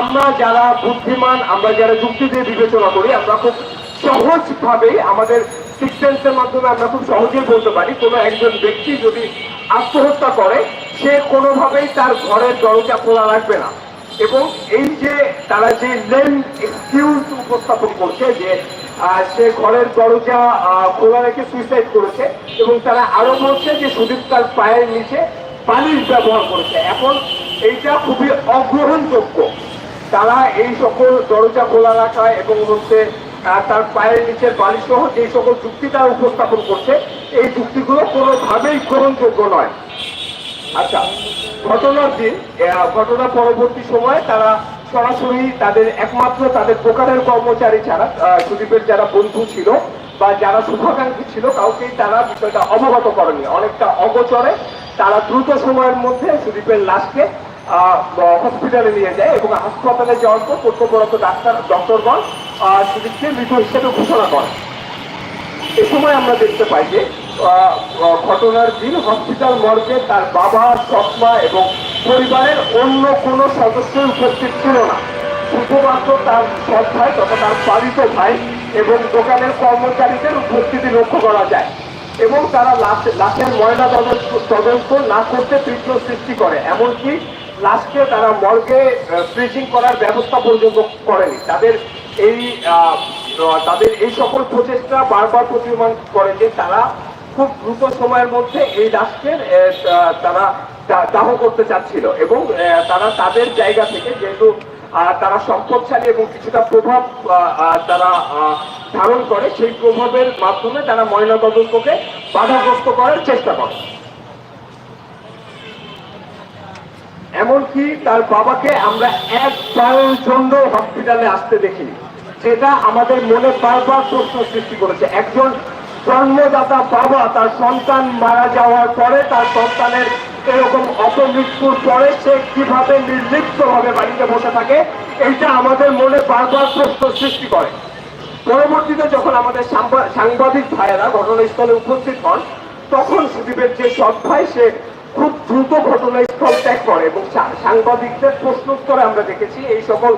আমরা যারা বুদ্ধিমান, আমরা যারা যুক্তি দিয়ে বিবেচনা করি, আমরা খুব সহজভাবে আমাদের সিক্স সেন্সের মাধ্যমে আমরা খুব সহজেই বলতে পারি, কোনো একজন ব্যক্তি যদি আত্মহত্যা করে, সে কোনোভাবেই তার ঘরের দরজা খোলা রাখবে না। এবং এই যে তারা যে লেন এক্সকিউজ উপস্থাপন করছে যে সে ঘরের দরজা খোলা রেখে সুইসাইড করেছে, এবং তারা আরও বলছে যে সুদীপ তার পায়ের নিচে পানির ব্যবহার করেছে। এখন এইটা খুবই অগ্রহণযোগ্য। তারা এই সকল দরজা খোলা রাখা এবং হচ্ছে তার পায়ের নিচে বালি সহ যে সকল যুক্তি তারা উপস্থাপন করছে, এই যুক্তিগুলো কোনোভাবেই গ্রহণযোগ্য নয়। আচ্ছা ঘটনার দিন ঘটনা পরবর্তী সময়ে তারা সরাসরি তাদের একমাত্র তাদের দোকানের কর্মচারী ছাড়া সুদীপের যারা বন্ধু ছিল বা যারা শুভাকাঙ্ক্ষী ছিল, কাউকেই তারা বিষয়টা অবগত করেনি অনেকটা অগোচরে তারা দ্রুত সময়ের মধ্যে সুদীপের লাশকে হসপিটালে নিয়ে যায় এবং হাসপাতালে যাওয়ার পর কর্তব্যরত ডাক্তার ডক্টরগণ আহ, সুদীপকে মৃত হিসেবে ঘোষণা করে এ সময় আমরা দেখতে পাই যে ঘটনার দিন হসপিটাল মর্গে তার বাবা সৎমা এবং পরিবারের অন্য কোনো সদস্যই উপস্থিত ছিল না। শুধুমাত্র তার সৎ ভাই তথা তার পালিত ভাই এবং দোকানের কর্মচারীদের উপস্থিতি লক্ষ্য করা যায় এবং তারা লাশ- লাশের ময়না তদন্ত না করতে তীব্র সৃষ্টি করে। এমনকি লাশকে তারা মর্গে ফ্রিজিং করার ব্যবস্থা পর্যন্ত করেনি। তাদের এই তাদের এই সকল প্রচেষ্টা বারবার প্রতিমান করে যে তারা খুব দ্রুত সময়ের মধ্যে এই তা- তারা দাহ করতে চাচ্ছিল এবং তারা তাদের জায়গা থেকে যেহেতু তারা সম্পদশালী এবং কিছুটা প্রভাব তারা ধারণ করে, সেই প্রভাবের মাধ্যমে তারা ময়নাতদন্তকে বাধাগ্রস্ত করার চেষ্টা করে। এমনকি তার বাবাকে আমরা একবারের জন্য হসপিটালে আসতে দেখিনি। যেটা আমাদের মনে বারবার প্রশ্ন সৃষ্টি করেছে। একজন জন্মদাতা বাবা, তার সন্তান মারা যাওয়ার পরে তার সন্তানের এরকম অপমৃত্যুর পরে সে কীভাবে নির্লিপ্ত ভাবে বাড়িতে বসে থাকে, এইটা আমাদের মনে বারবার প্রশ্ন সৃষ্টি করে। পরবর্তীতে যখন আমাদের সাংবাদিক ভাইয়েরা ঘটনাস্থলে উপস্থিত হন, তখন সুদীপের যে সৎ ভাই, সে খুব দ্রুত ঘটনাস্থল ত্যাগ করে এবং সাংবাদিকদের প্রশ্ন উত্তরে আমরা দেখেছি, এই সকল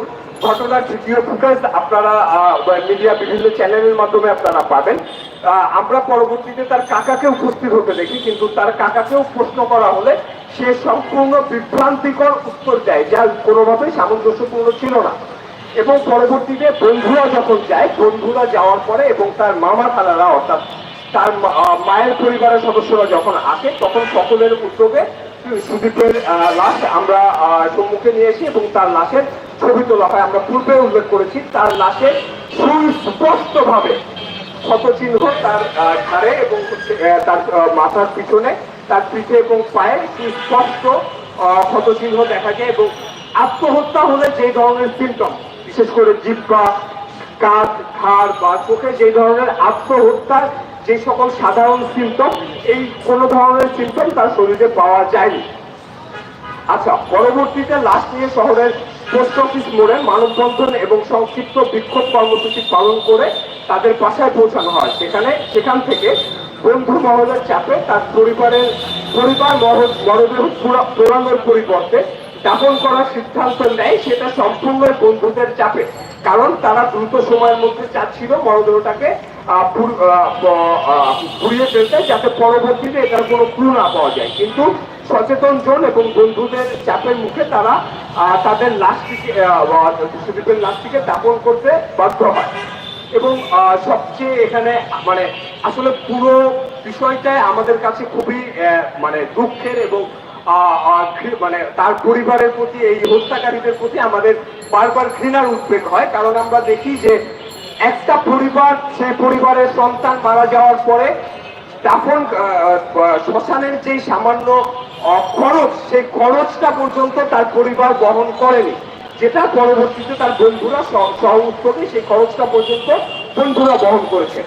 ঘটনার ভিডিও ফুটেজ আপনারা মিডিয়া বিভিন্ন চ্যানেলের মাধ্যমে আপনারা পাবেন। আমরা পরবর্তীতে তার কাকাকে উপস্থিত হতে দেখি, কিন্তু তার কাকাকেও প্রশ্ন করা হলে সে সম্পূর্ণ বিভ্রান্তিকর উত্তর দেয়, যা কোনোভাবেই সামঞ্জস্যপূর্ণ ছিল না। এবং পরবর্তীতে বন্ধুরা যখন যায়, বন্ধুরা যাওয়ার পরে এবং তার মামা খালারা অর্থাৎ তার মায়ের পরিবারের সদস্যরা যখন আসে, তখন সকলের উদ্যোগে সুদীপের লাশ আমরা সম্মুখে নিয়ে এসি এবং তার লাশের ছবি তোলা হয়। আমরা পূর্বে উল্লেখ করেছি, তার লাশে সুস্পষ্ট ভাবে ক্ষতচিহ্ন তার ঘাড়ে এবং তার মাথার পিছনে, তার পিঠে এবং পায়ে সুস্পষ্ট ক্ষতচিহ্ন দেখা যায় এবং আত্মহত্যা হলে যে ধরনের সিমটম বিশেষ করে জিব্বা, কাঁধ, ঘাড় বা চোখে যে ধরনের আত্মহত্যার যে সকল সাধারণ সিমটম এই কোনো ধরনের সিমটম তার শরীরে পাওয়া যায়নি। আচ্ছা পরবর্তীতে লাশ নিয়ে শহরের পোস্ট অফিস মোড়ে মানববন্ধন এবং সংক্ষিপ্ত বিক্ষোভ কর্মসূচি পালন করে তাদের বাসায় পৌঁছানো হয়। সেখানে, সেখান থেকে বন্ধু মহলের চাপে তার পরিবারের, পরিবার মরদেহ পোড়ানোর পরিবর্তে দাপন করার সিদ্ধান্ত নেয়। সেটা সম্পূর্ণ বন্ধুদের চাপে, কারণ তারা দ্রুত সময়ের মধ্যে চাচ্ছিল মরদেহটাকে পুড়িয়ে ফেলতে যাতে পরবর্তীতে এটার কোনো ক্লু না পাওয়া যায়। কিন্তু সচেতন জন এবং বন্ধুদের চাপের মুখে তারা তাদের লাশটিকে সুদীপের লাশটিকে দাপন করতে বাধ্য হয়। এবং সবচেয়ে এখানে মানে আসলে পুরো বিষয়টাই আমাদের কাছে খুবই মানে দুঃখের এবং মানে তার পরিবারের প্রতি, এই হত্যাকারীদের প্রতি আমাদের বারবার ঘৃণার উদ্বেগ হয়। কারণ আমরা দেখি যে একটা পরিবার সেই পরিবারের সন্তান মারা যাওয়ার পরে আহ, শ্মশানের যে সামান্য খরচ সেই খরচটা পর্যন্ত তার পরিবার বহন করেনি। যেটা পরবর্তীতে তার বন্ধুরা সহ উদ্যোগে সেই খরচটা পর্যন্ত বন্ধুরা বহন করেছে।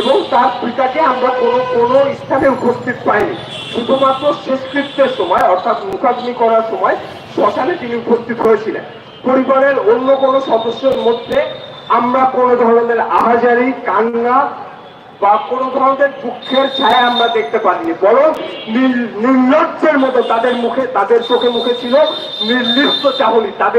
এবং তার পিতাকে আমরা কোনো কোনো স্থানে উপস্থিত পাইনি। শুধুমাত্র শেষকৃত্যের সময় অর্থাৎ মুখাগ্নি করার সময় শ্মশানে তিনি উপস্থিত হয়েছিলেন। পরিবারের অন্য কোনো সদস্যের মধ্যে আমরা কোনো ধরনের আহাজারি কান্না বা কোনো ধরনের দুঃখের ছায়া আমরা দেখতে পারিনি বরং নির- নির্লজ্জের মতো তাদের মুখে তাদের চোখে মুখে ছিল নির্লিপ্ত চাহনি, তাদের